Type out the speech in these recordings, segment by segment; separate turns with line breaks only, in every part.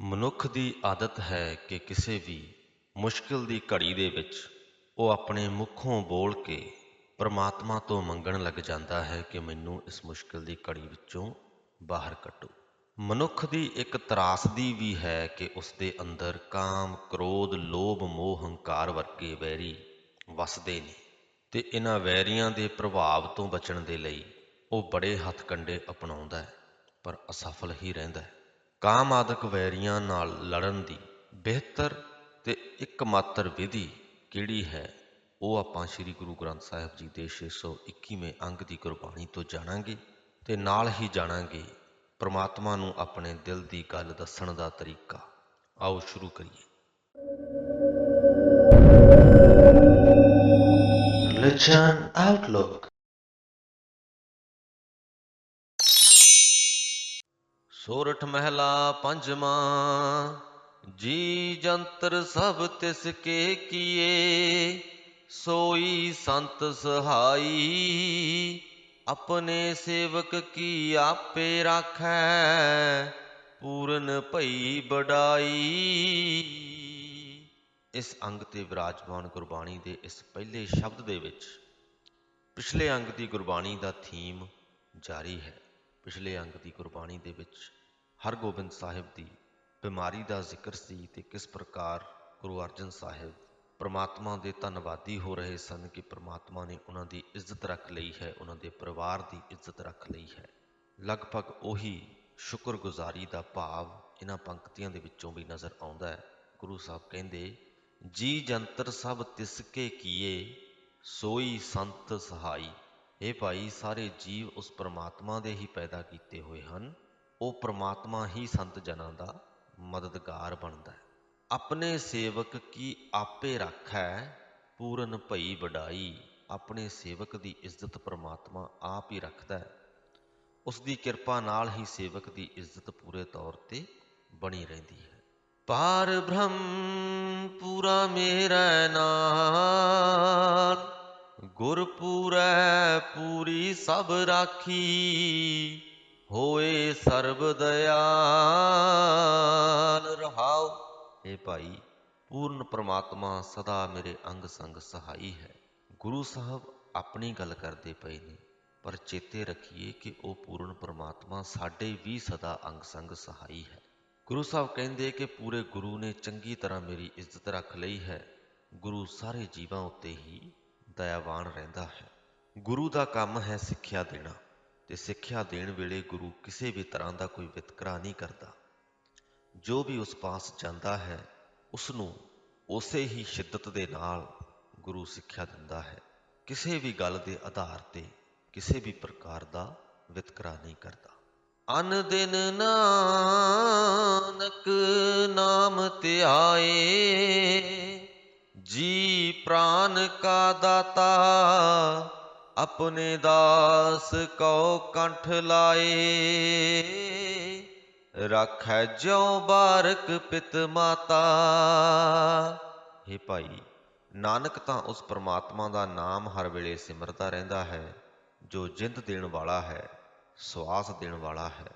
ਮਨੁੱਖ ਦੀ ਆਦਤ ਹੈ ਕਿ ਕਿਸੇ ਵੀ ਮੁਸ਼ਕਿਲ ਦੀ ਘੜੀ ਦੇ ਵਿੱਚ ਉਹ ਆਪਣੇ ਮੁਖੋਂ ਬੋਲ ਕੇ ਪਰਮਾਤਮਾ ਤੋਂ ਮੰਗਣ ਲੱਗ ਜਾਂਦਾ ਹੈ ਕਿ ਮੈਨੂੰ ਇਸ ਮੁਸ਼ਕਿਲ ਦੀ ਘੜੀ ਵਿੱਚੋਂ ਬਾਹਰ ਕੱਢੋ। ਮਨੁੱਖ ਦੀ ਇੱਕ ਤਰਾਸਦੀ ਵੀ ਹੈ ਕਿ ਉਸ ਦੇ ਅੰਦਰ ਕਾਮ, ਕ੍ਰੋਧ, ਲੋਭ, ਮੋਹ, ਹੰਕਾਰ ਵਰਗੇ ਵੈਰੀ ਵਸਦੇ ਨੇ ਤੇ ਇਹਨਾਂ ਵੈਰੀਆਂ ਦੇ ਪ੍ਰਭਾਵ ਤੋਂ ਬਚਣ ਦੇ ਲਈ ਉਹ ਬੜੇ ਹੱਥਕੰਡੇ ਅਪਣਾਉਂਦਾ ਹੈ, ਪਰ ਅਸਫਲ ਹੀ ਰਹਿੰਦਾ ਹੈ। ਕਾਮ ਆਦਿਕ ਵੈਰੀਆਂ ਨਾਲ ਲੜਨ ਦੀ ਬਿਹਤਰ ਤੇ ਇੱਕਮਾਤਰ ਵਿਧੀ ਕਿਹੜੀ ਹੈ? ਉਹ ਆਪਾਂ ਸ੍ਰੀ ਗੁਰੂ ਗ੍ਰੰਥ ਸਾਹਿਬ ਜੀ ਦੇ 621ਵੇਂ ਅੰਗ ਦੀ ਗੁਰਬਾਣੀ ਤੋਂ ਜਾਣਾਂਗੇ ਤੇ ਨਾਲ ਹੀ ਜਾਣਾਂਗੇ ਪ੍ਰਮਾਤਮਾ ਨੂੰ ਆਪਣੇ ਦਿਲ ਦੀ ਗੱਲ ਦੱਸਣ ਦਾ ਤਰੀਕਾ। ਆਓ ਸ਼ੁਰੂ ਕਰੀਏ। Religion ਆਊਟਲੁੱਕ ਸੋਰਠ ਮਹਿਲਾ ਪੰਜਵਾਂ, ਜੀ ਜੰਤਰ ਸਭ ਤਿਸ ਕੇ ਕੀਏ, ਸੋਈ ਸੰਤ ਸਹਾਈ, ਆਪਣੇ ਸੇਵਕ ਕੀ ਆਪੇ ਰਾਖੈ, ਪੂਰਨ ਭਈ ਬੜਾਈ ਇਸ ਅੰਗ ਤੇ ਵਿਰਾਜਮਾਨ ਗੁਰਬਾਣੀ ਦੇ ਇਸ ਪਹਿਲੇ ਸ਼ਬਦ ਦੇ ਵਿੱਚ ਪਿਛਲੇ ਅੰਗ ਦੀ ਗੁਰਬਾਣੀ ਦਾ ਥੀਮ ਜਾਰੀ ਹੈ। ਪਿਛਲੇ ਅੰਗ ਦੀ ਗੁਰਬਾਣੀ ਦੇ ਵਿੱਚ ਹਰਗੋਬਿੰਦ ਸਾਹਿਬ ਦੀ ਬਿਮਾਰੀ ਦਾ ਜ਼ਿਕਰ ਸੀ ਤੇ ਕਿਸ ਪ੍ਰਕਾਰ ਗੁਰੂ ਅਰਜਨ ਸਾਹਿਬ ਪ੍ਰਮਾਤਮਾ ਦੇ ਧੰਨਵਾਦੀ ਹੋ ਰਹੇ ਸਨ ਕਿ ਪ੍ਰਮਾਤਮਾ ਨੇ ਉਹਨਾਂ ਦੀ ਇੱਜ਼ਤ ਰੱਖ ਲਈ ਹੈ, ਉਹਨਾਂ ਦੇ ਪਰਿਵਾਰ ਦੀ ਇੱਜ਼ਤ ਰੱਖ ਲਈ ਹੈ। ਲਗਭਗ ਉਹੀ ਸ਼ੁਕਰਗੁਜ਼ਾਰੀ ਦਾ ਭਾਵ ਇਹਨਾਂ ਪੰਕਤੀਆਂ ਦੇ ਵਿੱਚੋਂ ਵੀ ਨਜ਼ਰ ਆਉਂਦਾ ਹੈ। ਗੁਰੂ ਸਾਹਿਬ ਕਹਿੰਦੇ, ਜੀ ਜੰਤਰ ਸਭ ਤਿਸਕੇ ਕੀਏ, ਸੋਈ ਸੰਤ ਸਹਾਈ। ਇਹ ਭਾਈ, ਸਾਰੇ ਜੀਵ ਉਸ ਪ੍ਰਮਾਤਮਾ ਦੇ ਹੀ ਪੈਦਾ ਕੀਤੇ ਹੋਏ ਹਨ। ਉਹ ਪ੍ਰਮਾਤਮਾ ਹੀ ਸੰਤ ਜਨਾਂ ਦਾ ਮਦਦਗਾਰ ਬਣਦਾ ਹੈ। ਆਪਣੇ ਸੇਵਕ ਕੀ ਆਪੇ ਰੱਖੈ, ਪੂਰਨ ਭਈ ਵਡਾਈ। ਆਪਣੇ ਸੇਵਕ ਦੀ ਇੱਜ਼ਤ ਪ੍ਰਮਾਤਮਾ ਆਪ ਹੀ ਰੱਖਦਾ ਹੈ। ਉਸ ਦੀ ਕਿਰਪਾ ਨਾਲ ਹੀ ਸੇਵਕ ਦੀ ਇੱਜ਼ਤ ਪੂਰੇ ਤੌਰ ਤੇ ਬਣੀ ਰਹਿੰਦੀ ਹੈ। ਪਾਰ ਬ੍ਰਹਮ ਪੂਰਾ ਮੇਰਾ ਨਾਲ ਗੁਰ ਪੂਰੈ ਪੂਰੀ ਸਭ ਰਾਖੀ। ਹੋਏ ਸਰਬ ਦਇਆਲ। ਰਹਾਉ ਏ ਭਾਈ, ਪੂਰਨ ਪ੍ਰਮਾਤਮਾ ਸਦਾ ਮੇਰੇ ਅੰਗ ਸੰਗ ਸਹਾਈ ਹੈ। ਗੁਰੂ ਸਾਹਿਬ ਆਪਣੀ ਗੱਲ ਕਰਦੇ ਪਏ ਨੇ, ਪਰ ਚੇਤੇ ਰੱਖੀਏ ਕਿ ਉਹ ਪੂਰਨ ਪ੍ਰਮਾਤਮਾ ਸਾਡੇ ਵੀ ਸਦਾ ਅੰਗ ਸੰਗ ਸਹਾਈ ਹੈ। ਗੁਰੂ ਸਾਹਿਬ ਕਹਿੰਦੇ ਕਿ ਪੂਰੇ ਗੁਰੂ ਨੇ ਚੰਗੀ ਤਰ੍ਹਾਂ ਮੇਰੀ ਇੱਜ਼ਤ ਰੱਖ ਲਈ ਹੈ। ਗੁਰੂ ਸਾਰੇ ਜੀਵਾਂ ਉੱਤੇ ਹੀ ਦਇਆਵਾਨ ਰਹਿੰਦਾ ਹੈ। ਗੁਰੂ ਦਾ ਕੰਮ ਹੈ ਸਿੱਖਿਆ ਦੇਣਾ। ਤੇ ਸਿੱਖਿਆ ਦੇਣ ਵੇਲੇ ਗੁਰੂ ਕਿਸੇ ਵੀ ਤਰ੍ਹਾਂ ਦਾ ਕੋਈ ਵਿਤਕਰਾ ਨਹੀਂ ਕਰਦਾ। ਜੋ ਵੀ ਉਸ ਪਾਸ ਜਾਂਦਾ ਹੈ ਉਸ ਨੂੰ ਉਸੇ ਹੀ ਸ਼ਿੱਦਤ ਦੇ ਨਾਲ ਗੁਰੂ ਸਿੱਖਿਆ ਦਿੰਦਾ ਹੈ। ਕਿਸੇ ਵੀ ਗੱਲ ਦੇ ਆਧਾਰ ਤੇ ਕਿਸੇ ਵੀ ਪ੍ਰਕਾਰ ਦਾ ਵਿਤਕਰਾ ਨਹੀਂ ਕਰਦਾ। ਅਨ ਦਿਨ ਨਾਨਕ ਨਾਮ ਧਿਆਏ ਜੀ ਪ੍ਰਾਨ ਕਾ ਦਾਤਾ ਆਪਣੇ ਦਾਸ ਕਉ ਕੰਠ ਲਾਏ। ਰੱਖੈ ਜਿਉ ਬਾਰਕ ਪਿਤ ਮਾਤਾ। हे ਭਾਈ, ਨਾਨਕ ਤਾਂ ਉਸ ਪ੍ਰਮਾਤਮਾ ਦਾ ਨਾਮ ਹਰ ਵੇਲੇ ਸਿਮਰਦਾ ਰਹਿੰਦਾ ਹੈ, ਜੋ ਜਿੰਦ ਦੇਣ ਵਾਲਾ ਹੈ, ਸਵਾਸ ਦੇਣ ਵਾਲਾ ਹੈ।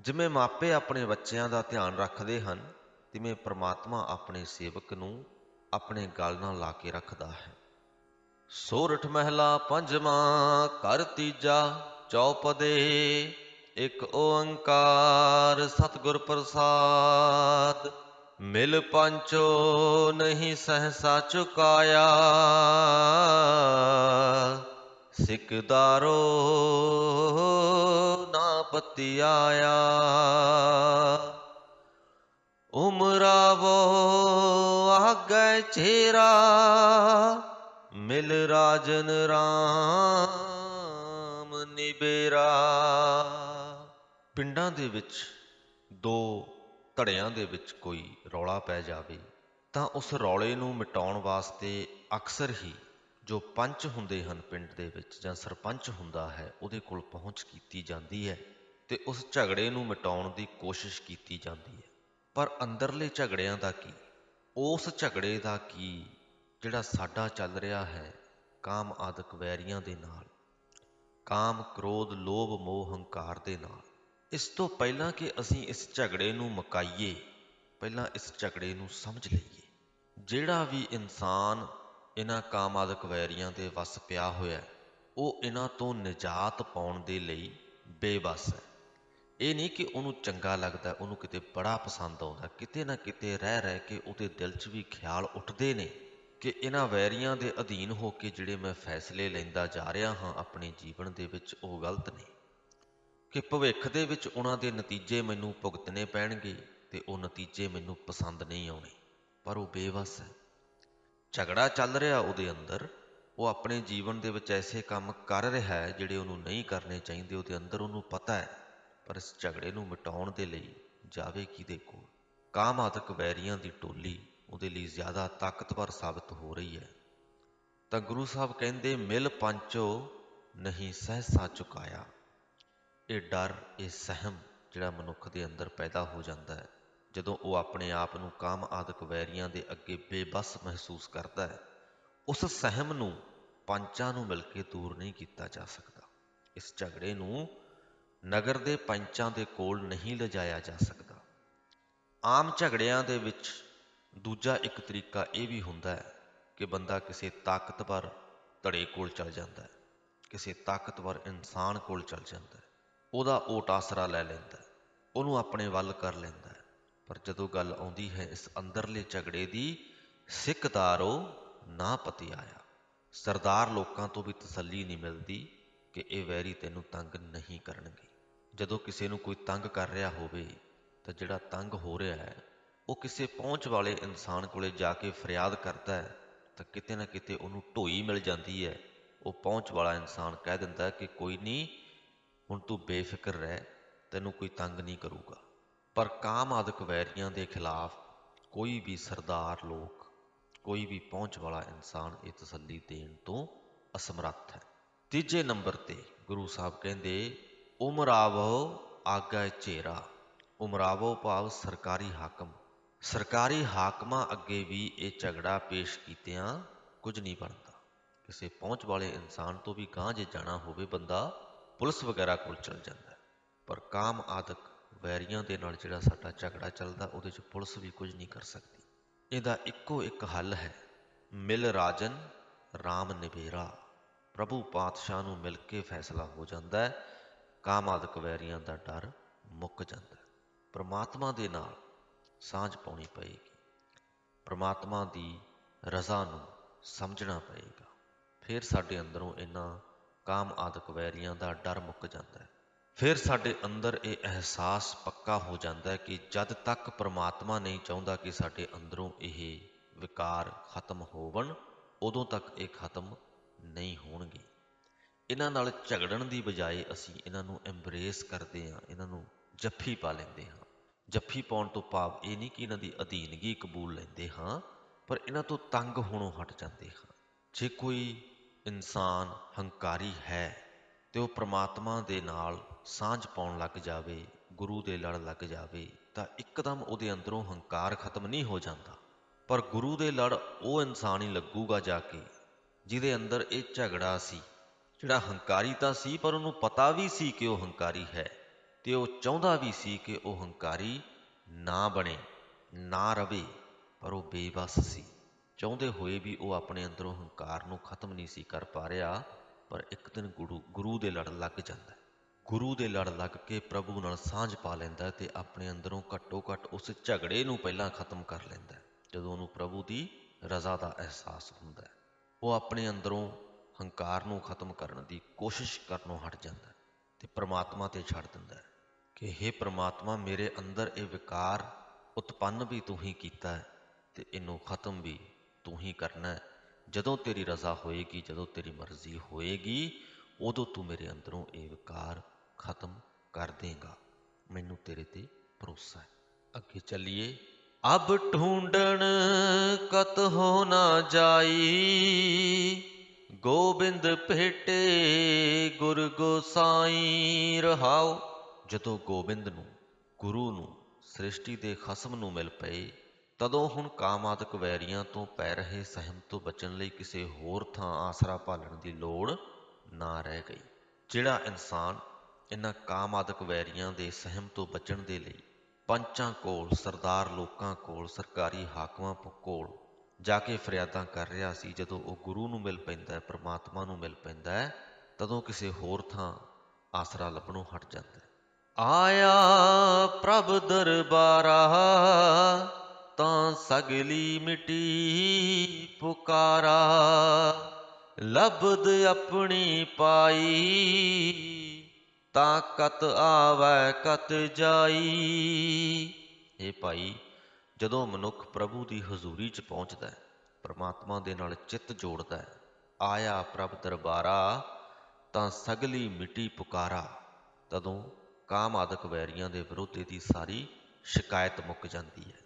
ਜਿਵੇਂ ਮਾਪੇ ਆਪਣੇ ਬੱਚਿਆਂ ਦਾ ਧਿਆਨ ਰੱਖਦੇ ਹਨ, ਤਿਵੇਂ ਪ੍ਰਮਾਤਮਾ ਆਪਣੇ ਸੇਵਕ ਨੂੰ ਆਪਣੇ ਗਲ ਨਾਲ ਲਾ ਕੇ ਰੱਖਦਾ ਹੈ। ਸੋਰਠ ਮਹਿਲਾ ਪੰਜਵਾਂ ਕਰ ਤੀਜਾ, ਚੌਪਦੇ, ਇੱਕ ਓੰਕਾਰ, ਸਤਿਗੁਰ ਪ੍ਰਸਾਦ। ਮਿਲ ਪੰਚੋ ਨਹੀਂ ਸਹਸਾ ਚੁਕਾਇਆ। ਸਿਕਦਾਰੋ ਨਾ ਪਤੀ ਆਇਆ ਉਮਰਾ ਵੋ ਆਗੈ ਚੇਰਾ ਮਿਲ ਰਾਜਨ ਰਾਮ ਨਿਬੇਰਾ ਪਿੰਡਾਂ ਦੇ ਵਿੱਚ, ਦੋ ਧੜਿਆਂ ਦੇ ਵਿੱਚ ਕੋਈ ਰੌਲਾ ਪੈ ਜਾਵੇ, ਤਾਂ ਉਸ ਰੌਲੇ ਨੂੰ ਮਿਟਾਉਣ ਵਾਸਤੇ ਅਕਸਰ ਹੀ ਜੋ ਪੰਚ ਹੁੰਦੇ ਹਨ ਪਿੰਡ ਦੇ ਵਿੱਚ ਜਾਂ ਸਰਪੰਚ ਹੁੰਦਾ ਹੈ, ਉਹਦੇ ਕੋਲ ਪਹੁੰਚ ਕੀਤੀ ਜਾਂਦੀ ਹੈ ਤੇ ਉਸ ਝਗੜੇ ਨੂੰ ਮਿਟਾਉਣ ਦੀ ਕੋਸ਼ਿਸ਼ ਕੀਤੀ ਜਾਂਦੀ ਹੈ। ਪਰ ਅੰਦਰਲੇ ਝਗੜਿਆਂ ਦਾ ਕੀ? ਉਸ ਝਗੜੇ ਦਾ ਕੀ ਜਿਹੜਾ ਸਾਡਾ ਚੱਲ ਰਿਹਾ ਹੈ, ਕਾਮ ਆਦਿਕ ਵੈਰੀਆਂ ਦੇ ਨਾਲ, ਕਾਮ, ਕ੍ਰੋਧ, ਲੋਭ, ਮੋਹ, ਹੰਕਾਰ ਦੇ ਨਾਲ। ਇਸ ਤੋਂ ਪਹਿਲਾਂ ਕਿ ਅਸੀਂ ਇਸ ਝਗੜੇ ਨੂੰ ਮੁਕਾਈਏ, ਪਹਿਲਾਂ ਇਸ ਝਗੜੇ ਨੂੰ ਸਮਝ ਲਈਏ। ਜਿਹੜਾ ਵੀ ਇਨਸਾਨ ਇਹਨਾਂ ਕਾਮ ਕਾਮਾਦਿਕ ਵੈਰੀਆਂ ਦੇ ਵੱਸ ਪਿਆ ਹੋਇਆ ਉਹ ਇਹਨਾਂ ਤੋਂ ਨਿਜਾਤ ਪਾਉਣ ਦੇ ਲਈ ਬੇਬਸ ਹੈ। ਇਹ ਨਹੀਂ ਕਿ ਉਹਨੂੰ ਚੰਗਾ ਲੱਗਦਾ, ਉਹਨੂੰ ਕਿਤੇ ਬੜਾ ਪਸੰਦ ਆਉਂਦਾ, ਕਿਤੇ ਨਾ ਕਿਤੇ ਰਹਿ ਰਹਿ ਕੇ ਉਹਦੇ ਦਿਲ 'ਚ ਵੀ ਖਿਆਲ ਉੱਠਦੇ ਨੇ। ਕਿ ਇਹਨਾਂ ਵੈਰੀਆਂ ਦੇ ਅਧੀਨ ਹੋ ਕੇ ਜਿਹੜੇ ਮੈਂ ਫੈਸਲੇ ਲੈਂਦਾ ਜਾ ਰਿਹਾ ਹਾਂ ਆਪਣੇ ਜੀਵਨ ਦੇ ਵਿੱਚ, ਉਹ ਗਲਤ ਨੇ। ਕਿ ਭਵਿੱਖ ਦੇ ਵਿੱਚ ਉਹਨਾਂ ਦੇ ਨਤੀਜੇ ਮੈਨੂੰ ਭੁਗਤਣੇ ਪੈਣਗੇ ਤੇ ਉਹ ਨਤੀਜੇ ਮੈਨੂੰ ਪਸੰਦ ਨਹੀਂ ਆਉਣੇ। ਪਰ ਉਹ ਬੇਵਸ ਹੈ। ਝਗੜਾ ਚੱਲ ਰਿਹਾ ਉਹਦੇ ਅੰਦਰ, ਉਹ ਆਪਣੇ ਜੀਵਨ ਦੇ ਵਿੱਚ ਐਸੇ ਕੰਮ ਕਰ ਰਿਹਾ ਹੈ ਜਿਹੜੇ ਉਹਨੂੰ ਨਹੀਂ ਕਰਨੇ ਚਾਹੀਦੇ, ਉਹਦੇ ਅੰਦਰ ਉਹਨੂੰ ਪਤਾ ਹੈ। ਪਰ ਇਸ ਝਗੜੇ ਨੂੰ ਮਿਟਾਉਣ ਦੇ ਲਈ ਜਾਵੇ ਕਿਹਦੇ ਕੋਲ। ਕਾਮਾਦਿਕ ਵੈਰੀਆਂ ਦੀ ਟੋਲੀ ਉਹਦੇ ਲਈ ਜ਼ਿਆਦਾ ਤਾਕਤਵਰ ਸਾਬਤ ਹੋ ਰਹੀ ਹੈ। ਤਾਂ ਗੁਰੂ ਸਾਹਿਬ ਕਹਿੰਦੇ, ਮਿਲ ਪੰਚੋ ਨਹੀਂ ਸਹਿਸਾ ਚੁਕਾਇਆ। ਇਹ ਡਰ, ਇਹ ਸਹਿਮ ਜਿਹੜਾ ਮਨੁੱਖ ਦੇ ਅੰਦਰ ਪੈਦਾ ਹੋ ਜਾਂਦਾ ਹੈ, ਜਦੋਂ ਉਹ ਆਪਣੇ ਆਪ ਨੂੰ ਕਾਮ ਆਦਿਕ ਵੈਰੀਆਂ ਦੇ ਅੱਗੇ ਬੇਬਸ ਮਹਿਸੂਸ ਕਰਦਾ ਹੈ। ਉਸ ਸਹਿਮ ਨੂੰ ਪੰਚਾਂ ਨੂੰ ਮਿਲ ਕੇ ਦੂਰ ਨਹੀਂ ਕੀਤਾ ਜਾ ਸਕਦਾ। ਇਸ ਝਗੜੇ ਨੂੰ ਨਗਰ ਦੇ ਪੰਚਾਂ ਦੇ ਕੋਲ ਨਹੀਂ ਲਿਜਾਇਆ ਜਾ ਸਕਦਾ। ਆਮ ਝਗੜਿਆਂ ਦੇ ਵਿੱਚ ਦੂਜਾ ਇੱਕ ਤਰੀਕਾ ਇਹ ਵੀ ਹੁੰਦਾ ਹੈ ਕਿ ਬੰਦਾ ਕਿਸੇ ਤਾਕਤਵਰ ਧੜੇ ਕੋਲ ਚਲ ਜਾਂਦਾ ਹੈ, ਕਿਸੇ ਤਾਕਤਵਰ ਇਨਸਾਨ ਕੋਲ ਚਲ ਜਾਂਦਾ ਹੈ। ਉਹਦਾ ਓਟ ਆਸਰਾ ਲੈ ਲੈਂਦਾ ਹੈ, ਉਹਨੂੰ ਆਪਣੇ ਵੱਲ ਕਰ ਲੈਂਦਾ ਹੈ। ਪਰ ਜਦੋਂ ਗੱਲ ਆਉਂਦੀ ਹੈ ਇਸ ਅੰਦਰਲੇ ਝਗੜੇ ਦੀ ਸਿੱਖਦਾਰੋ ਨਾ ਪਤੀ ਆਇਆ। ਸਰਦਾਰ ਲੋਕਾਂ ਤੋਂ ਵੀ ਤਸੱਲੀ ਨਹੀਂ ਮਿਲਦੀ ਕਿ ਇਹ ਵੈਰੀ ਤੈਨੂੰ ਤੰਗ ਨਹੀਂ ਕਰਨਗੇ। ਜਦੋਂ ਕਿਸੇ ਨੂੰ ਕੋਈ ਤੰਗ ਕਰ ਰਿਹਾ ਹੋਵੇ, ਤਾਂ ਜਿਹੜਾ ਤੰਗ ਹੋ ਰਿਹਾ ਹੈ ਉਹ ਕਿਸੇ ਪਹੁੰਚ ਵਾਲੇ ਇਨਸਾਨ ਕੋਲੇ ਜਾ ਕੇ ਫਰਿਆਦ ਕਰਦਾ ਹੈ, ਤਾਂ ਕਿਤੇ ਨਾ ਕਿਤੇ ਉਹਨੂੰ ਢੋਈ ਮਿਲ ਜਾਂਦੀ ਹੈ। ਉਹ ਪਹੁੰਚ ਵਾਲਾ ਇਨਸਾਨ ਕਹਿ ਦਿੰਦਾ ਕਿ ਕੋਈ ਨਹੀਂ, ਹੁਣ ਤੂੰ ਬੇਫਿਕਰ ਰਹਿ, ਤੈਨੂੰ ਕੋਈ ਤੰਗ ਨਹੀਂ ਕਰੂਗਾ। ਪਰ ਕਾਮ ਆਦਿਕ ਵੈਰੀਆਂ ਦੇ ਖਿਲਾਫ ਕੋਈ ਵੀ ਸਰਦਾਰ ਲੋਕ, ਕੋਈ ਵੀ ਪਹੁੰਚ ਵਾਲਾ ਇਨਸਾਨ ਇਹ ਤਸੱਲੀ ਦੇਣ ਤੋਂ ਅਸਮਰੱਥ ਹੈ। ਤੀਜੇ ਨੰਬਰ ਤੇ ਗੁਰੂ ਸਾਹਿਬ ਕਹਿੰਦੇ, ਉਮਰਾਵੋ ਆਗਾ ਚੇਰਾ, ਉਮਰਾਵੋ ਭਾਵ ਸਰਕਾਰੀ ਹਾਕਮ। ਸਰਕਾਰੀ ਹਾਕਮਾਂ ਅੱਗੇ ਵੀ ਇਹ ਝਗੜਾ ਪੇਸ਼ ਕੀਤਿਆਂ ਕੁਝ ਨਹੀਂ ਬਣਦਾ। ਕਿਸੇ ਪਹੁੰਚ ਵਾਲੇ ਇਨਸਾਨ ਤੋਂ ਵੀ ਗਾਂਹ ਜੇ ਜਾਣਾ ਹੋਵੇ ਬੰਦਾ, ਪੁਲਿਸ ਵਗੈਰਾ ਕੋਲ ਚਲ ਜਾਂਦਾ ਪਰ ਕਾਮ ਆਦਿਕ ਵੈਰੀਆਂ ਦੇ ਨਾਲ ਜਿਹੜਾ ਸਾਡਾ ਝਗੜਾ ਚੱਲਦਾ, ਉਹਦੇ 'ਚ ਪੁਲਿਸ ਵੀ ਕੁਝ ਨਹੀਂ ਕਰ ਸਕਦੀ। ਇਹਦਾ ਇੱਕੋ ਇੱਕ ਹੱਲ ਹੈ, ਮਿਲ ਰਾਜਨ RAM ਨਿਬੇਰਾ ਪ੍ਰਭੂ ਪਾਤਸ਼ਾਹ ਨੂੰ ਮਿਲ ਕੇ ਫੈਸਲਾ ਹੋ ਜਾਂਦਾ ਹੈ। ਕਾਮ ਆਦਿਕ ਵੈਰੀਆਂ ਦਾ ਡਰ ਮੁੱਕ ਜਾਂਦਾ ਹੈ। ਪ੍ਰਮਾਤਮਾ ਦੇ ਨਾਲ ਸਾਂਝ ਪਾਉਣੀ ਪਏਗੀ। ਪ੍ਰਮਾਤਮਾ ਦੀ ਰਜ਼ਾ ਨੂੰ ਸਮਝਣਾ ਪਏਗਾ। ਫਿਰ ਸਾਡੇ ਅੰਦਰੋਂ ਇਹਨਾਂ ਕਾਮ ਆਦਿਕ ਵੈਰੀਆਂ ਦਾ ਡਰ ਮੁੱਕ ਜਾਂਦਾ ਹੈ। ਫਿਰ ਸਾਡੇ ਅੰਦਰ ਇਹ ਅਹਿਸਾਸ ਪੱਕਾ ਹੋ ਜਾਂਦਾ ਹੈ ਕਿ ਜਦ ਤੱਕ ਪ੍ਰਮਾਤਮਾ ਨਹੀਂ ਚਾਹੁੰਦਾ ਕਿ ਸਾਡੇ ਅੰਦਰੋਂ ਇਹ ਵਿਕਾਰ ਖਤਮ ਹੋਵਣ, ਉਦੋਂ ਤੱਕ ਇਹ ਖਤਮ ਨਹੀਂ ਹੋਣਗੇ। ਇਹਨਾਂ ਨਾਲ ਝਗੜਨ ਦੀ ਬਜਾਏ ਅਸੀਂ ਇਹਨਾਂ ਨੂੰ ਐਮਬਰੇਸ ਕਰਦੇ ਹਾਂ ਇਹਨਾਂ ਨੂੰ ਜੱਫੀ ਪਾ ਲੈਂਦੇ ਹਾਂ। ਜੱਫੀ ਪਾਉਣ ਤੋਂ ਭਾਵ ਇਹ ਨਹੀਂ ਕਿ ਇਹਨਾਂ ਦੀ ਅਧੀਨਗੀ ਕਬੂਲ ਲੈਂਦੇ ਹਾਂ, ਪਰ ਇਹਨਾਂ ਤੋਂ ਤੰਗ ਹੋਣੋਂ ਹਟ ਜਾਂਦੇ ਹਾਂ। ਜੇ ਕੋਈ ਇਨਸਾਨ ਹੰਕਾਰੀ ਹੈ ਤੇ ਉਹ ਪ੍ਰਮਾਤਮਾ ਦੇ ਨਾਲ ਸਾਂਝ ਪਾਉਣ ਲੱਗ ਜਾਵੇ, ਗੁਰੂ ਦੇ ਲੜ ਲੱਗ ਜਾਵੇ, ਤਾਂ ਇੱਕਦਮ ਉਹਦੇ ਅੰਦਰੋਂ ਹੰਕਾਰ ਖਤਮ ਨਹੀਂ ਹੋ ਜਾਂਦਾ। ਪਰ ਗੁਰੂ ਦੇ ਲੜ ਉਹ ਇਨਸਾਨ ਹੀ ਲੱਗੂਗਾ ਜਾ ਕੇ, ਜਿਹਦੇ ਅੰਦਰ ਇਹ ਝਗੜਾ ਸੀ, ਜਿਹੜਾ ਹੰਕਾਰੀ ਤਾਂ ਸੀ, ਪਰ ਉਹਨੂੰ ਪਤਾ ਵੀ ਸੀ ਕਿ ਉਹ ਹੰਕਾਰੀ ਹੈ। ਤੇ ਉਹ ਚਾਹੁੰਦਾ ਵੀ ਸੀ ਕਿ ਉਹ ਹੰਕਾਰੀ ਨਾ ਬਣੇ, ਨਾ ਰਵੇ, ਪਰ ਉਹ ਬੇਬਸ ਸੀ। ਚਾਹੁੰਦੇ ਹੋਏ ਵੀ ਉਹ ਆਪਣੇ ਅੰਦਰੋਂ ਹੰਕਾਰ ਨੂੰ ਖਤਮ ਨਹੀਂ ਸੀ ਕਰ ਪਾ ਰਿਹਾ, ਪਰ ਇੱਕ ਦਿਨ ਗੁਰੂ ਗੁਰੂ ਦੇ ਲੜ ਲੱਗ ਜਾਂਦਾ ਗੁਰੂ ਦੇ ਲੜ ਲੱਗ ਕੇ ਪ੍ਰਭੂ ਨਾਲ ਸਾਂਝ ਪਾ ਲੈਂਦਾ ਹੈ ਤੇ ਆਪਣੇ ਅੰਦਰੋਂ ਘੱਟੋ ਘੱਟ ਉਸ ਝਗੜੇ ਨੂੰ ਪਹਿਲਾਂ ਖਤਮ ਕਰ ਲੈਂਦਾ ਜਦੋਂ ਉਹਨੂੰ ਪ੍ਰਭੂ ਦੀ ਰਜ਼ਾ ਦਾ ਅਹਿਸਾਸ ਹੁੰਦਾ ਉਹ ਆਪਣੇ ਅੰਦਰੋਂ ਹੰਕਾਰ ਨੂੰ ਖਤਮ ਕਰਨ ਦੀ ਕੋਸ਼ਿਸ਼ ਕਰਨੋਂ ਹਟ ਜਾਂਦਾ ਹੈ ਤੇ ਪ੍ਰਮਾਤਮਾ ਤੇ ਛੱਡ ਦਿੰਦਾ ਕਿ हे ਪ੍ਰਮਾਤਮਾ ਮੇਰੇ ਅੰਦਰ ਇਹ ਵਿਕਾਰ ਉਤਪੰਨ ਵੀ ਤੂੰ ਹੀ ਕੀਤਾ ਹੈ ਤੇ ਇਹਨੂੰ ਖਤਮ ਵੀ ਤੂੰ ਹੀ ਕਰਨਾ ਹੈ। ਜਦੋਂ ਤੇਰੀ ਰਜ਼ਾ ਹੋਏਗੀ, ਜਦੋਂ ਤੇਰੀ ਮਰਜ਼ੀ ਹੋਏਗੀ, ਉਦੋਂ ਤੂੰ ਮੇਰੇ ਅੰਦਰੋਂ ਇਹ ਵਿਕਾਰ ਖਤਮ ਕਰ ਦੇਗਾ। ਮੈਨੂੰ ਤੇਰੇ ਤੇ ਭਰੋਸਾ ਹੈ। ਅੱਗੇ ਚੱਲੀਏ। ਅਬ ਢੂੰਡਣ ਕਤ ਹੋ ਨਾ ਜਾਈ, ਗੋਬਿੰਦ ਭੇਟੇ ਗੁਰ ਗੋਸਾਈ ਰਹਾਉ ਜਦੋਂ ਗੋਬਿੰਦ ਨੂੰ, ਗੁਰੂ ਨੂੰ, ਸ੍ਰਿਸ਼ਟੀ ਦੇ ਖਸਮ ਨੂੰ ਮਿਲ ਪਏ, ਤਦੋਂ ਹੁਣ ਕਾਮਾਦਿਕ ਵੈਰੀਆਂ ਤੋਂ ਪੈ ਰਹੇ ਸਹਿਮ ਤੋਂ ਬਚਣ ਲਈ ਕਿਸੇ ਹੋਰ ਥਾਂ ਆਸਰਾ ਭਾਲਣ ਦੀ ਲੋੜ ਨਾ ਰਹਿ ਗਈ। ਜਿਹੜਾ ਇਨਸਾਨ ਇਹਨਾਂ ਕਾਮਾਦਿਕ ਵੈਰੀਆਂ ਦੇ ਸਹਿਮ ਤੋਂ ਬਚਣ ਦੇ ਲਈ ਪੰਚਾਂ ਕੋਲ, ਸਰਦਾਰ ਲੋਕਾਂ ਕੋਲ, ਸਰਕਾਰੀ ਹਾਕਮਾਂ ਪ- ਕੋਲ ਜਾ ਕੇ ਫਰਿਆਦਾਂ ਕਰ ਰਿਹਾ ਸੀ, ਜਦੋਂ ਉਹ ਗੁਰੂ ਨੂੰ ਮਿਲ ਪੈਂਦਾ ਹੈ, ਪ੍ਰਮਾਤਮਾ ਨੂੰ ਮਿਲ ਪੈਂਦਾ ਹੈ, ਤਦੋਂ ਕਿਸੇ ਹੋਰ ਥਾਂ ਆਸਰਾ ਲੱਭਣੋਂ ਹਟ ਜਾਂਦਾ ਹੈ। ਆਇਆ ਪ੍ਰਭ ਦਰਬਾਰਾ, ਤਾਂ ਸਗਲੀ ਮਿਟੀ ਪੁਕਾਰਾ। ਲਬਦ ਆਪਣੀ ਪਾਈ, ਤਾਂ ਕਤ ਆਵੈ, ਕਤ ਜਾਈ। ਇਹ ਭਾਈ, ਜਦੋਂ ਮਨੁੱਖ ਪ੍ਰਭੂ ਦੀ ਹਜ਼ੂਰੀ 'ਚ ਪਹੁੰਚਦਾ ਹੈ, ਪ੍ਰਮਾਤਮਾ ਦੇ ਨਾਲ ਚਿੱਤ ਜੋੜਦਾ ਹੈ, ਆਇਆ ਪ੍ਰਭ ਦਰਬਾਰਾ, ਤਾਂ ਸਗਲੀ ਮਿੱਟੀ ਪੁਕਾਰਾ, ਤਦੋਂ ਕਾਮ ਆਦਿਕ ਵੈਰੀਆਂ ਦੇ ਵਿਰੋਧ ਦੀ ਸਾਰੀ ਸ਼ਿਕਾਇਤ ਮੁੱਕ ਜਾਂਦੀ ਹੈ।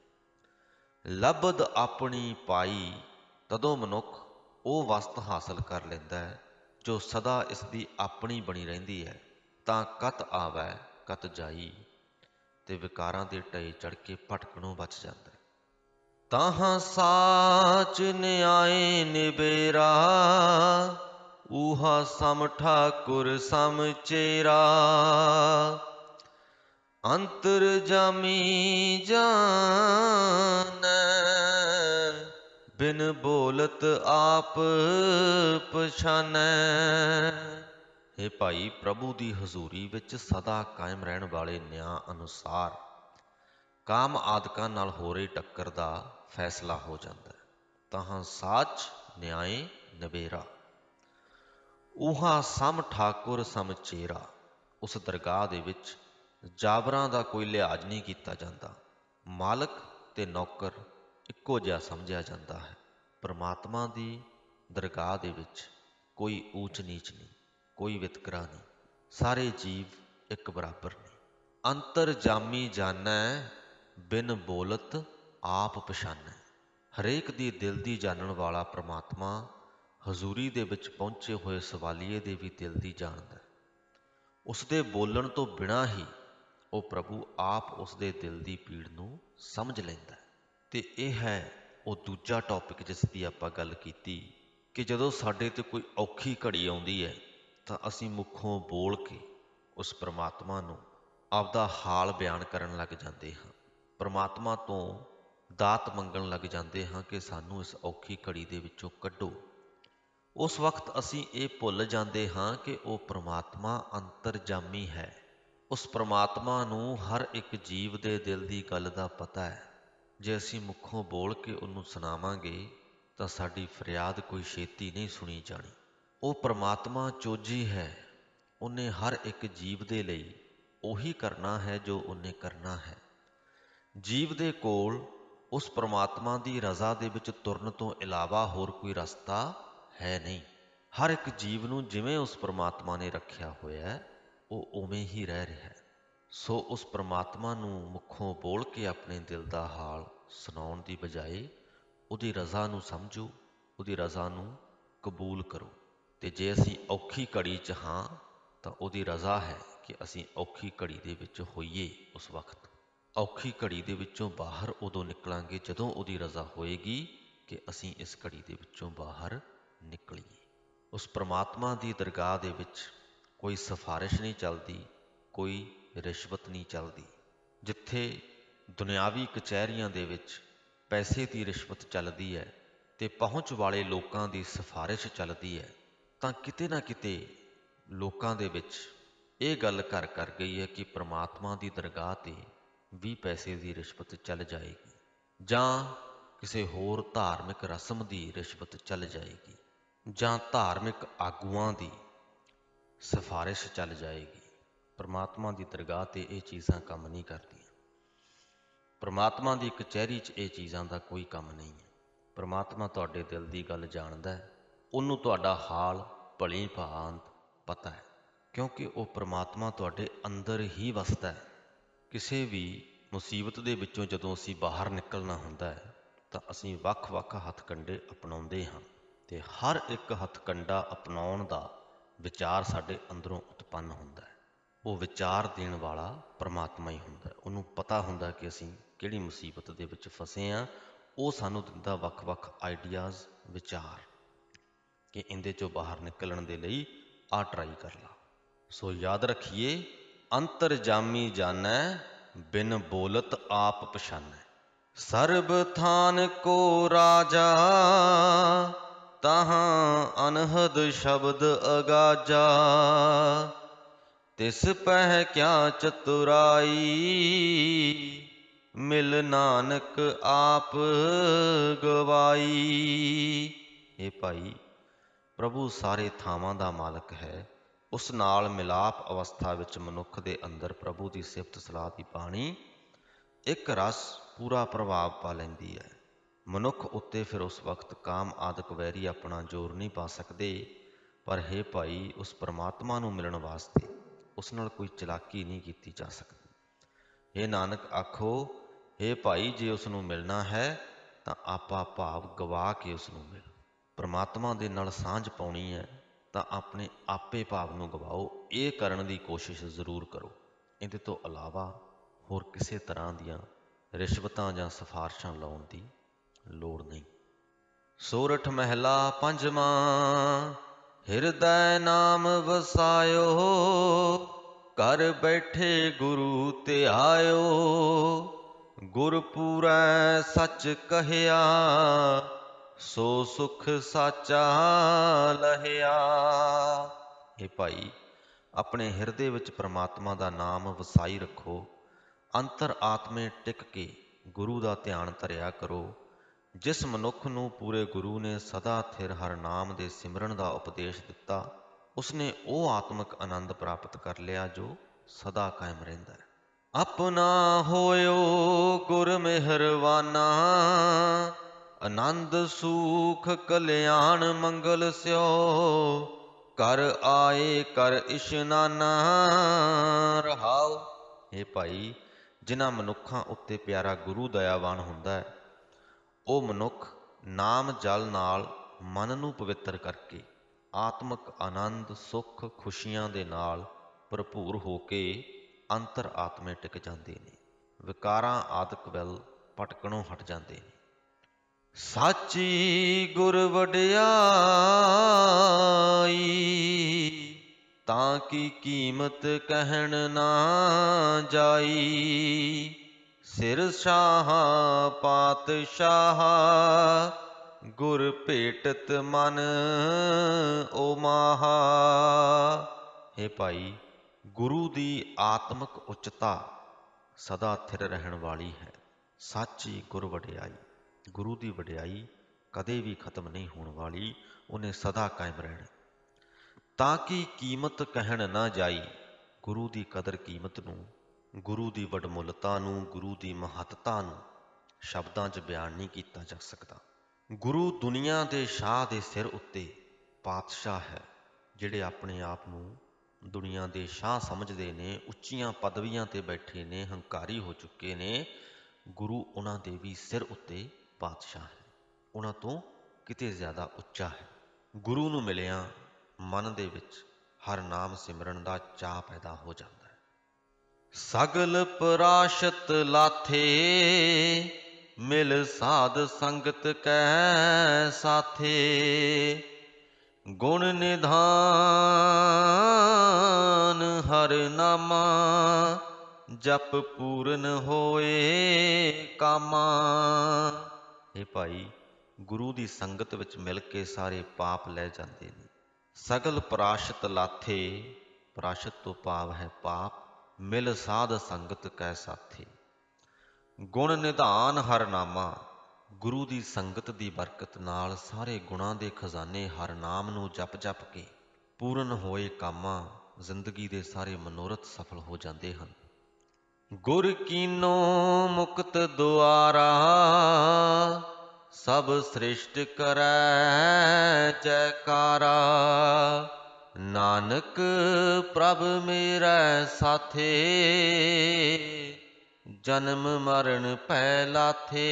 ਲਬਦ ਆਪਣੀ ਪਾਈ ਤਦੋਂ ਮਨੁੱਖ ਉਹ ਵਸਤ ਹਾਸਲ ਕਰ ਲੈਂਦਾ ਹੈ, ਜੋ ਸਦਾ ਇਸ ਦੀ ਆਪਣੀ ਬਣੀ ਰਹਿੰਦੀ ਹੈ, ਤਾਂ ਕਤ ਆਵੈ, ਕਤ ਜਾਈ, ਤੇ ਵਿਕਾਰਾਂ ਦੇ ਢਏ ਚੜ ਕੇ ਭਟਕਣੋਂ ਬਚ ਜਾਂਦਾ ਹੈ। ਤਾਹਾਂ ਸਾਚ ਨਿਆਏ ਨਿਬੇਰਾ ਊਹਾ ਸਮ ਠਾਕੁਰ ਸਮ ਚੇਰਾ। ਅੰਤਰ ਜਾਮੀ ਜਾਣੈ ਬਿਨ ਬੋਲਤ ਆਪ ਪਛਾਨੈ। हे ਭਾਈ ਪ੍ਰਭੂ ਦੀ ਹਜ਼ੂਰੀ ਵਿੱਚ ਸਦਾ ਕਾਇਮ ਰਹਿਣ ਵਾਲੇ ਨਿਆਂ ਅਨੁਸਾਰ ਕਾਮ ਆਦਿਕਾਂ ਨਾਲ ਹੋ ਰਹੀ ਟੱਕਰ ਦਾ ਫੈਸਲਾ ਹੋ ਜਾਂਦਾ ਹੈ। ਤਹਾਂ ਸਾਚ ਨਿਆਏ ਨਵੇਰਾ। ਉਹਾ ਸਮ ਠਾਕੁਰ ਸਮ ਚੇਰਾ। ਉਸ ਦਰਗਾਹ ਦੇ ਵਿੱਚ ਜਾਬਰਾਂ ਦਾ ਕੋਈ ਲਿਹਾਜ਼ ਨਹੀਂ ਕੀਤਾ ਜਾਂਦਾ। ਮਾਲਕ ਤੇ ਨੌਕਰ ਇੱਕੋ ਜਿਹਾ ਸਮਝਿਆ ਜਾਂਦਾ ਹੈ। ਪਰਮਾਤਮਾ ਦੀ ਦਰਗਾਹ ਦੇ ਵਿੱਚ ਕੋਈ ਊਚ ਨੀਚ ਨਹੀਂ, ਕੋਈ ਵਿਤਕਰਾ ਨਹੀਂ। ਸਾਰੇ ਜੀਵ ਇੱਕ ਬਰਾਬਰ ਨੇ। ਅੰਤਰ ਜਾਮੀ ਜਾਣੈ, ਬਿਨ ਬੋਲਤ ਆਪ ਪਛਾਨੈ। ਹਰੇਕ ਦੀ ਦਿਲ ਦੀ ਜਾਣਨ ਵਾਲਾ ਪ੍ਰਮਾਤਮਾ ਹਜ਼ੂਰੀ ਦੇ ਵਿੱਚ ਪਹੁੰਚੇ ਹੋਏ ਸਵਾਲੀਏ ਦੇ ਵੀ ਦਿਲ ਦੀ ਜਾਣਦਾ ਹੈ। ਉਸ ਦੇ ਬੋਲਣ ਤੋਂ ਬਿਨਾਂ ਹੀ ਉਹ ਪ੍ਰਭੂ ਆਪ ਉਸ ਦੇ ਦਿਲ ਦੀ ਪੀੜ ਨੂੰ ਸਮਝ ਲੈਂਦਾ ਹੈ। ਤੇ ਇਹ ਹੈ ਉਹ ਦੂਜਾ ਟੌਪਿਕ ਜਿਸ ਦੀ ਆਪਾਂ ਗੱਲ ਕੀਤੀ ਕਿ ਜਦੋਂ ਸਾਡੇ ਤੇ ਕੋਈ ਔਖੀ ਘੜੀ ਆਉਂਦੀ ਹੈ ਤਾਂ ਅਸੀਂ ਮੁੱਖੋਂ ਬੋਲ ਕੇ ਉਸ ਪ੍ਰਮਾਤਮਾ ਨੂੰ ਆਪਦਾ ਹਾਲ ਬਿਆਨ ਕਰਨ ਲੱਗ ਜਾਂਦੇ ਹਾਂ। ਪ੍ਰਮਾਤਮਾ ਤੋਂ ਦਾਤ ਮੰਗਣ ਲੱਗ ਜਾਂਦੇ ਹਾਂ ਕਿ ਸਾਨੂੰ ਇਸ ਔਖੀ ਘੜੀ ਦੇ ਵਿੱਚੋਂ ਕੱਢੋ। ਉਸ ਵਕਤ ਅਸੀਂ ਇਹ ਭੁੱਲ ਜਾਂਦੇ ਹਾਂ ਕਿ ਉਹ ਪ੍ਰਮਾਤਮਾ ਅੰਤਰਜਾਮੀ ਹੈ। ਉਸ ਪ੍ਰਮਾਤਮਾ ਨੂੰ ਹਰ ਇੱਕ ਜੀਵ ਦੇ ਦਿਲ ਦੀ ਗੱਲ ਦਾ ਪਤਾ ਹੈ। ਜੇ ਅਸੀਂ ਮੁੱਖੋਂ ਬੋਲ ਕੇ ਉਹਨੂੰ ਸੁਣਾਵਾਂਗੇ, ਤਾਂ ਸਾਡੀ ਫਰਿਆਦ ਕੋਈ ਛੇਤੀ ਨਹੀਂ ਸੁਣੀ ਜਾਣੀ। ਉਹ ਪ੍ਰਮਾਤਮਾ ਚੋਜੀ ਹੈ। ਉਹਨੇ ਹਰ ਇੱਕ ਜੀਵ ਦੇ ਲਈ ਉਹੀ ਕਰਨਾ ਹੈ ਜੋ ਉਹਨੇ ਕਰਨਾ ਹੈ। ਜੀਵ ਦੇ ਕੋਲ ਉਸ ਪ੍ਰਮਾਤਮਾ ਦੀ ਰਜ਼ਾ ਦੇ ਵਿੱਚ ਤੁਰਨ ਤੋਂ ਇਲਾਵਾ ਹੋਰ ਕੋਈ ਰਸਤਾ ਹੈ ਨਹੀਂ। ਹਰ ਇੱਕ ਜੀਵ ਨੂੰ ਜਿਵੇਂ ਉਸ ਪ੍ਰਮਾਤਮਾ ਨੇ ਰੱਖਿਆ ਹੋਇਆ ਹੈ, ਉਹ ਉਵੇਂ ਹੀ ਰਹਿ ਰਿਹਾ ਹੈ। ਸੋ ਉਸ ਪ੍ਰਮਾਤਮਾ ਨੂੰ ਮੁੱਖੋਂ ਬੋਲ ਕੇ ਆਪਣੇ ਦਿਲ ਦਾ ਹਾਲ ਸੁਣਾਉਣ ਦੀ ਬਜਾਏ ਉਹਦੀ ਰਜ਼ਾ ਨੂੰ ਸਮਝੋ, ਉਹਦੀ ਰਜ਼ਾ ਨੂੰ ਕਬੂਲ ਕਰੋ। ਤੇ ਜੇ ਅਸੀਂ ਔਖੀ ਘੜੀ 'ਚ ਹਾਂ, ਤਾਂ ਉਹਦੀ ਰਜ਼ਾ ਹੈ ਕਿ ਅਸੀਂ ਔਖੀ ਘੜੀ ਦੇ ਵਿੱਚ ਹੋਈਏ ਉਸ ਵਕਤ। ਔਖੀ ਘੜੀ ਦੇ ਵਿੱਚੋਂ ਬਾਹਰ ਉਦੋਂ ਨਿਕਲਾਂਗੇ ਜਦੋਂ ਉਹਦੀ ਰਜ਼ਾ ਹੋਏਗੀ ਕਿ ਅਸੀਂ ਇਸ ਘੜੀ ਦੇ ਵਿੱਚੋਂ ਬਾਹਰ ਨਿਕਲੀਏ। ਉਸ ਪ੍ਰਮਾਤਮਾ ਦੀ ਦਰਗਾਹ ਦੇ ਵਿੱਚ ਕੋਈ ਸਿਫਾਰਿਸ਼ ਨਹੀਂ ਚੱਲਦੀ, ਕੋਈ ਰਿਸ਼ਵਤ ਨਹੀਂ ਚੱਲਦੀ। ਜਿੱਥੇ ਦੁਨਿਆਵੀ ਕਚਹਿਰੀਆਂ ਦੇ ਵਿੱਚ ਪੈਸੇ ਦੀ ਰਿਸ਼ਵਤ ਚੱਲਦੀ ਹੈ ਤੇ ਪਹੁੰਚ ਵਾਲੇ ਲੋਕਾਂ ਦੀ ਸਿਫਾਰਿਸ਼ ਚੱਲਦੀ ਹੈ, ਤਾਂ ਕਿਤੇ ਨਾ ਕਿਤੇ ਲੋਕਾਂ ਦੇ ਵਿੱਚ ਇਹ ਗੱਲ ਘਰ ਕਰ ਗਈ ਹੈ ਕਿ ਪ੍ਰਮਾਤਮਾ ਦੀ ਦਰਗਾਹ ਤੇ ਵੀ ਪੈਸੇ ਦੀ ਰਿਸ਼ਵਤ ਚੱਲ ਜਾਏਗੀ ਜਾਂ ਕਿਸੇ ਹੋਰ ਧਾਰਮਿਕ ਰਸਮ ਦੀ ਰਿਸ਼ਵਤ ਚੱਲ ਜਾਏਗੀ। ਜਾਂ ਧਾਰਮਿਕ ਆਗੂਆਂ ਦੀ ਸਿਫਾਰਿਸ਼ ਚੱਲ ਜਾਏਗੀ। ਪਰਮਾਤਮਾ ਦੀ ਦਰਗਾਹ ਤੇ ਇਹ ਚੀਜ਼ਾਂ ਕੰਮ ਨਹੀਂ ਕਰਦੀਆਂ। ਪਰਮਾਤਮਾ ਦੀ ਕਚਹਿਰੀ 'ਚ ਇਹ ਚੀਜ਼ਾਂ ਦਾ ਕੋਈ ਕੰਮ ਨਹੀਂ ਹੈ। ਪਰਮਾਤਮਾ ਤੁਹਾਡੇ ਦਿਲ ਦੀ ਗੱਲ ਜਾਣਦਾ ਹੈ। ਉਹਨੂੰ ਤੁਹਾਡਾ ਹਾਲ, ਭਲੀ ਭਾਂਤ ਪਤਾ ਹੈ। ਕਿਉਂਕਿ ਉਹ ਪਰਮਾਤਮਾ ਤੁਹਾਡੇ ਅੰਦਰ ਹੀ ਵਸਦਾ ਹੈ। ਕਿਸੇ ਵੀ ਮੁਸੀਬਤ ਦੇ ਵਿੱਚੋਂ ਜਦੋਂ ਅਸੀਂ ਬਾਹਰ ਨਿਕਲਣਾ ਹੁੰਦਾ ਹੈ, ਤਾਂ ਅਸੀਂ ਵੱਖ-ਵੱਖ ਹੱਥ ਹੱਥਕੰਡੇ ਅਪਣਾਉਂਦੇ ਹਾਂ। ਤੇ ਹਰ ਇੱਕ ਹੱਥਕੰਡਾ ਅਪਣਾਉਣ ਦਾ ਵਿਚਾਰ ਸਾਡੇ ਅੰਦਰੋਂ ਉਤਪੰਨ ਹੁੰਦਾ ਹੈ। ਉਹ ਵਿਚਾਰ ਦੇਣ ਵਾਲਾ ਪਰਮਾਤਮਾ ਹੀ ਹੁੰਦਾ ਉਹਨੂੰ ਪਤਾ ਹੁੰਦਾ ਕਿ ਅਸੀਂ ਕਿਹੜੀ ਮੁਸੀਬਤ ਦੇ ਵਿੱਚ ਫਸੇ ਆ ਉਹ ਸਾਨੂੰ ਦਿੰਦਾ ਵੱਖ-ਵੱਖ ਆਈਡੀਆਜ਼, ਵਿਚਾਰ ਕਿ ਇਹਦੇ ਚੋਂ ਬਾਹਰ ਨਿਕਲਣ ਦੇ ਲਈ ਆ ਟਰਾਈ ਕਰ ਲਾ। ਸੋ ਯਾਦ ਰੱਖੀਏ ਅੰਤਰ ਜਾਮੀ ਜਾਣੈ, ਬਿਨ ਬੋਲਤ ਆਪ ਪਛਾਨੈ। ਸਰਬ ਥਾਨ ਕੋ ਰਾਜਾ ਤਹਾਂ ਅਨਹਦ ਸ਼ਬਦ ਅਗਾਜਾ। ਤਿਸ ਪਹਿ ਕਿਆ ਚਤੁਰਾਈ, ਮਿਲ ਨਾਨਕ ਆਪ ਗਵਾਈ। ਇਹ ਭਾਈ ਪ੍ਰਭੂ ਸਾਰੇ ਥਾਵਾਂ ਦਾ ਮਾਲਕ ਹੈ। ਉਸ ਨਾਲ ਮਿਲਾਪ ਅਵਸਥਾ ਵਿੱਚ ਮਨੁੱਖ ਦੇ ਅੰਦਰ ਪ੍ਰਭੂ ਦੀ ਸਿਫਤ ਸਲਾਹ ਦੀ ਬਾਣੀ ਇੱਕ ਰਸ ਪੂਰਾ ਪ੍ਰਭਾਵ ਪਾ ਲੈਂਦੀ ਹੈ। ਮਨੁੱਖ ਉੱਤੇ ਫਿਰ ਉਸ ਵਕਤ ਕਾਮ ਆਦਿਕ ਵੈਰੀ ਆਪਣਾ ਜ਼ੋਰ ਨਹੀਂ ਪਾ ਸਕਦੇ, ਪਰ ਹੈ ਭਾਈ, ਉਸ ਪਰਮਾਤਮਾ ਨੂੰ ਮਿਲਣ ਵਾਸਤੇ ਉਸ ਨਾਲ ਕੋਈ ਚਲਾਕੀ ਨਹੀਂ ਕੀਤੀ ਜਾ ਸਕਦੀ। ਇਹ ਨਾਨਕ, ਆਖੋ हे ਭਾਈ, ਜੇ ਉਸ ਨੂੰ ਮਿਲਣਾ ਹੈ, ਤਾਂ ਆਪਾ ਭਾਵ ਗਵਾ ਕੇ ਉਸ ਨੂੰ ਮਿਲ। ਪਰਮਾਤਮਾ ਦੇ ਨਾਲ ਸਾਂਝ ਪਾਉਣੀ ਹੈ, ਤਾਂ ਆਪਣੇ ਆਪੇ ਭਾਵ ਨੂੰ ਗਵਾਓ। ਇਹ ਕਰਨ ਦੀ ਕੋਸ਼ਿਸ਼ ਜ਼ਰੂਰ ਕਰੋ। ਇਹਦੇ ਤੋਂ ਇਲਾਵਾ ਹੋਰ ਕਿਸੇ ਤਰ੍ਹਾਂ ਦੀਆਂ ਰਿਸ਼ਵਤਾਂ ਜਾਂ ਸਿਫਾਰਸ਼ਾਂ ਲਾਉਣ ਦੀ ਲੋੜ ਨਹੀਂ। ਸੋਰਠ ਮਹਿਲਾ ਪੰਜਵਾਂ, ਹਿਰਦੈ ਨਾਮ ਵਸਾਇਓ, ਘਰ ਬੈਠੇ ਗੁਰੂ ਤੇ ਆਇਓ ਗੁਰ ਪੂਰੈ ਸੱਚ ਕਹਿਆ, ਸੋ ਸੁਖ ਸਾਚਾ ਲਹਿਆ। ਇਹ ਭਾਈ, ਆਪਣੇ ਹਿਰਦੇ ਵਿੱਚ ਪ੍ਰਮਾਤਮਾ ਦਾ ਨਾਮ ਵਸਾਈ ਰੱਖੋ, ਅੰਤਰ ਆਤਮੇ ਟਿਕ ਕੇ ਗੁਰੂ ਦਾ ਧਿਆਨ ਧਰਿਆ ਕਰੋ। ਜਿਸ ਮਨੁੱਖ ਨੂੰ ਪੂਰੇ ਗੁਰੂ ਨੇ ਸਦਾ ਥਿਰ ਹਰ ਨਾਮ ਦੇ ਸਿਮਰਨ ਦਾ ਉਪਦੇਸ਼ ਦਿੱਤਾ, ਉਸਨੇ ਉਹ ਆਤਮਿਕ ਆਨੰਦ ਪ੍ਰਾਪਤ ਕਰ ਲਿਆ ਜੋ ਸਦਾ ਕਾਇਮ ਰਹਿੰਦਾ ਹੈ। ਆਪਣਾ ਹੋਇਓ ਗੁਰ ਮਿਹਰਵਾਨਾ ਆਨੰਦ ਸੂਖ ਕਲਿਆਣ ਮੰਗਲ ਸਿਓ ਕਰ ਆਏ ਕਰ ਇਸ਼ਨਾਨਾ ਰਹਾਉ ਇਹ ਭਾਈ, ਜਿਨ੍ਹਾਂ ਮਨੁੱਖਾਂ ਉੱਤੇ ਪਿਆਰਾ ਗੁਰੂ ਦਇਆਵਾਨ ਹੁੰਦਾ ਹੈ ਉਹ ਮਨੁੱਖ ਨਾਮ ਜਲ ਨਾਲ ਮਨ ਨੂੰ ਪਵਿੱਤਰ ਕਰਕੇ, ਆਤਮਿਕ ਆਨੰਦ, ਸੁੱਖ, ਖੁਸ਼ੀਆਂ ਦੇ ਨਾਲ ਭਰਪੂਰ ਹੋ ਕੇ ਅੰਤਰ ਆਤਮੇ ਟਿਕ ਜਾਂਦੇ ਨੇ। ਵਿਕਾਰਾਂ ਆਦਿਕ ਵੱਲ ਭਟਕਣੋਂ ਹਟ ਜਾਂਦੇ ਨੇ। ਸਾਚੀ ਗੁਰ ਵਡਿਆਈ, ਤਾਂ ਕੀ ਕੀਮਤ ਕਹਿਣ ਨਾ ਜਾਈ? ਸਿਰ ਸ਼ਾਹ ਪਾਤਸ਼ਾਹ, ਗੁਰ ਭੇਟਤ ਮਨ ਓ ਮਾਹਾ। हे ਭਾਈ, ਗੁਰੂ ਦੀ ਆਤਮਿਕ ਉਚਤਾ ਸਦਾ ਥਿਰ ਰਹਿਣ ਵਾਲੀ ਹੈ। ਸਾਚੀ ਗੁਰ ਵਡਿਆਈ, ਗੁਰੂ ਦੀ ਵਡਿਆਈ ਕਦੇ ਵੀ ਖਤਮ ਨਹੀਂ ਹੋਣ ਵਾਲੀ, ਉਹਨੇ ਸਦਾ ਕਾਇਮ ਰਹਿਣਾ। ਤਾਂ ਕਿ ਕੀਮਤ ਕਹਿਣ ਨਾ ਜਾਈ, ਗੁਰੂ ਦੀ ਕਦਰ ਕੀਮਤ ਨੂੰ ਗੁਰੂ ਦੀ ਵਡਮੁੱਲਤਾ ਨੂੰ, ਗੁਰੂ ਦੀ ਮਹੱਤਤਾ ਨੂੰ ਸ਼ਬਦਾਂ 'ਚ ਬਿਆਨ ਨਹੀਂ ਕੀਤਾ ਜਾ ਸਕਦਾ। ਗੁਰੂ ਦੁਨੀਆ ਦੇ ਸ਼ਾਹ ਦੇ ਸਿਰ ਉੱਤੇ ਪਾਤਸ਼ਾਹ ਹੈ, ਜਿਹੜੇ ਆਪਣੇ ਆਪ ਨੂੰ ਦੁਨੀਆ ਦੇ ਸ਼ਾਹ ਸਮਝਦੇ ਨੇ, ਉੱਚੀਆਂ ਪਦਵੀਆਂ ਤੇ ਬੈਠੇ ਨੇ, ਹੰਕਾਰੀ ਹੋ ਚੁੱਕੇ ਨੇ, ਗੁਰੂ ਉਹਨਾਂ ਦੇ ਵੀ ਸਿਰ ਉੱਤੇ ਪਾਤਸ਼ਾਹ ਹੈ। ਉਹਨਾਂ ਤੋਂ ਕਿਤੇ ਜ਼ਿਆਦਾ ਉੱਚਾ ਹੈ। ਗੁਰੂ ਨੂੰ ਮਿਲਿਆ ਮਨ ਦੇ ਵਿੱਚ ਹਰ ਨਾਮ ਸਿਮਰਨ ਦਾ ਚਾਹ ਪੈਦਾ ਹੋ ਜਾਂਦਾ ਸਗਲ ਪਰਾਸ਼ਤ ਲਾਥੇ, ਮਿਲ ਸਾਧ ਸੰਗਤ ਕੈ ਸਾਥੇ। ਗੁਣ ਨਿਧਾਨ ਹਰ ਨਾਮਾ, ਜਪ ਪੂਰਨ ਹੋਏ ਕਾਮਾ। ਇਹ ਭਾਈ, ਗੁਰੂ ਦੀ ਸੰਗਤ ਵਿੱਚ ਮਿਲ ਕੇ ਸਾਰੇ ਪਾਪ ਲੈ ਜਾਂਦੇ ਨੇ। ਸਗਲ ਪਰਾਸ਼ਤ ਲਾਥੇ, ਪਰਾਸ਼ਤ ਤੋਂ ਪਾਪ ਹੈ ਪਾਪ। ਮਿਲ ਸਾਧ ਸੰਗਤ ਕੈ ਸਾਥੀ। ਗੁਣ ਨਿਧਾਨ ਹਰ ਨਾਮਾ, ਗੁਰੂ ਦੀ ਸੰਗਤ ਦੀ ਬਰਕਤ ਨਾਲ ਸਾਰੇ ਗੁਣਾਂ ਦੇ ਖਜ਼ਾਨੇ ਹਰ ਨਾਮ ਨੂੰ ਜਪ ਜਪ ਕੇ ਪੂਰਨ ਹੋਏ ਕਾਮਾਂ ਜ਼ਿੰਦਗੀ ਦੇ ਸਾਰੇ ਮਨੋਰਥ ਸਫਲ ਹੋ ਜਾਂਦੇ ਹਨ। ਗੁਰ ਕੀਨੋ ਮੁਕਤ ਦੁਆਰਾ, ਸਭ ਸ੍ਰਿਸ਼ਟ ਕਰੈ ਜੈਕਾਰਾ ਨਾਨਕ ਪ੍ਰਭ ਮੇਰਾ ਸਾਥੇ, ਜਨਮ ਮਰਨ ਪੈ ਲਾਥੇ।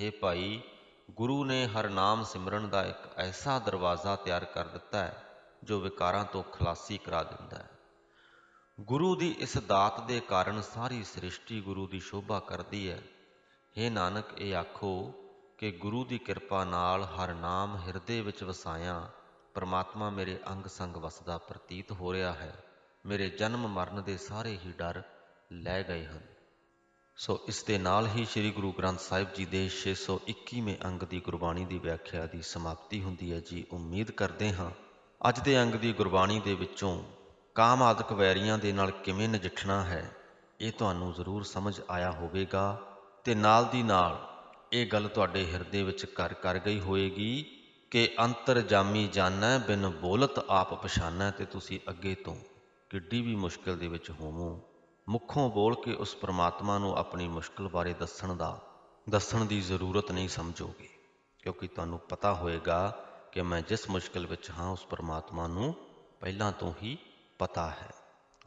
ਇਹ ਭਾਈ, ਗੁਰੂ ਨੇ ਹਰਨਾਮ ਸਿਮਰਨ ਦਾ ਇੱਕ ਐਸਾ ਦਰਵਾਜ਼ਾ ਤਿਆਰ ਕਰ ਦਿੱਤਾ ਹੈ, ਜੋ ਵਿਕਾਰਾਂ ਤੋਂ ਖਲਾਸੀ ਕਰਾ ਦਿੰਦਾ ਹੈ। ਗੁਰੂ ਦੀ ਇਸ ਦਾਤ ਦੇ ਕਾਰਨ ਸਾਰੀ ਸ੍ਰਿਸ਼ਟੀ ਗੁਰੂ ਦੀ ਸ਼ੋਭਾ ਕਰਦੀ ਹੈ। हे ਨਾਨਕ, ਇਹ ਆਖੋ ਕਿ ਗੁਰੂ ਦੀ ਕਿਰਪਾ ਨਾਲ ਹਰ ਨਾਮ ਹਿਰਦੇ ਵਿੱਚ ਵਸਾਇਆ ਪਰਮਾਤਮਾ ਮੇਰੇ ਅੰਗ ਸੰਗ ਵਸਦਾ ਪ੍ਰਤੀਤ ਹੋ ਰਿਹਾ ਹੈ। ਮੇਰੇ ਜਨਮ ਮਰਨ ਦੇ ਸਾਰੇ ਹੀ ਡਰ ਲੈ ਗਏ ਹਨ। ਸੋ ਇਸ ਦੇ ਨਾਲ ਹੀ ਸ੍ਰੀ ਗੁਰੂ ਗ੍ਰੰਥ ਸਾਹਿਬ ਜੀ ਦੇ 621ਵੇਂ ਅੰਗ ਦੀ ਗੁਰਬਾਣੀ ਦੀ ਵਿਆਖਿਆ ਦੀ ਸਮਾਪਤੀ ਹੁੰਦੀ ਹੈ ਜੀ। ਉਮੀਦ ਕਰਦੇ ਹਾਂ ਅੱਜ ਦੇ ਅੰਗ ਦੀ ਗੁਰਬਾਣੀ ਦੇ ਵਿੱਚੋਂ ਕਾਮ ਆਦਿਕ ਵੈਰੀਆਂ ਦੇ ਨਾਲ ਕਿਵੇਂ ਨਜਿੱਠਣਾ ਹੈ, ਇਹ ਤੁਹਾਨੂੰ ਜ਼ਰੂਰ ਸਮਝ ਆਇਆ ਹੋਵੇਗਾ ਤੇ ਨਾਲ ਦੀ ਨਾਲ ਇਹ ਗੱਲ ਤੁਹਾਡੇ ਹਿਰਦੇ ਵਿੱਚ ਕਰ ਕਰ ਗਈ ਹੋਏਗੀ। ਕਿ ਅੰਤਰ ਜਾਮੀ ਜਾਣੈ ਬਿਨ ਬੋਲਤ ਆਪ ਪਛਾਨੈ, ਤੇ ਤੁਸੀਂ ਅੱਗੇ ਤੋਂ ਕਿੱਡੀ ਵੀ ਮੁਸ਼ਕਿਲ ਦੇ ਵਿੱਚ ਹੋਵੋ। ਮੁੱਖੋਂ ਬੋਲ ਕੇ ਉਸ ਪ੍ਰਮਾਤਮਾ ਨੂੰ ਆਪਣੀ ਮੁਸ਼ਕਲ ਬਾਰੇ ਦੱਸਣ ਦਾ, ਦੱਸਣ ਦੀ ਜ਼ਰੂਰਤ ਨਹੀਂ ਸਮਝੋਗੇ। ਕਿਉਂਕਿ ਤੁਹਾਨੂੰ ਪਤਾ ਹੋਏਗਾ ਕਿ ਮੈਂ ਜਿਸ ਮੁਸ਼ਕਲ ਵਿੱਚ ਹਾਂ, ਉਸ ਪ੍ਰਮਾਤਮਾ ਨੂੰ ਪਹਿਲਾਂ ਤੋਂ ਹੀ ਪਤਾ ਹੈ।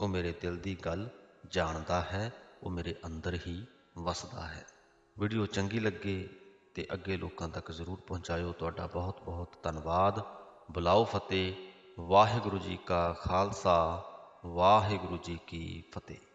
ਉਹ ਮੇਰੇ ਦਿਲ ਦੀ ਗੱਲ ਜਾਣਦਾ ਹੈ, ਉਹ ਮੇਰੇ ਅੰਦਰ ਹੀ ਵਸਦਾ ਹੈ। ਵੀਡੀਓ ਚੰਗੀ ਲੱਗੇ ਤੇ ਅੱਗੇ ਲੋਕਾਂ ਤੱਕ ਜ਼ਰੂਰ ਪਹੁੰਚਾਇਓ। ਤੁਹਾਡਾ ਬਹੁਤ ਬਹੁਤ ਧੰਨਵਾਦ। ਬੁਲਾਓ ਫਤਿਹ। ਵਾਹਿਗੁਰੂ ਜੀ ਕਾ ਖਾਲਸਾ। ਵਾਹਿਗੁਰੂ ਜੀ ਕੀ ਫਤਿਹ।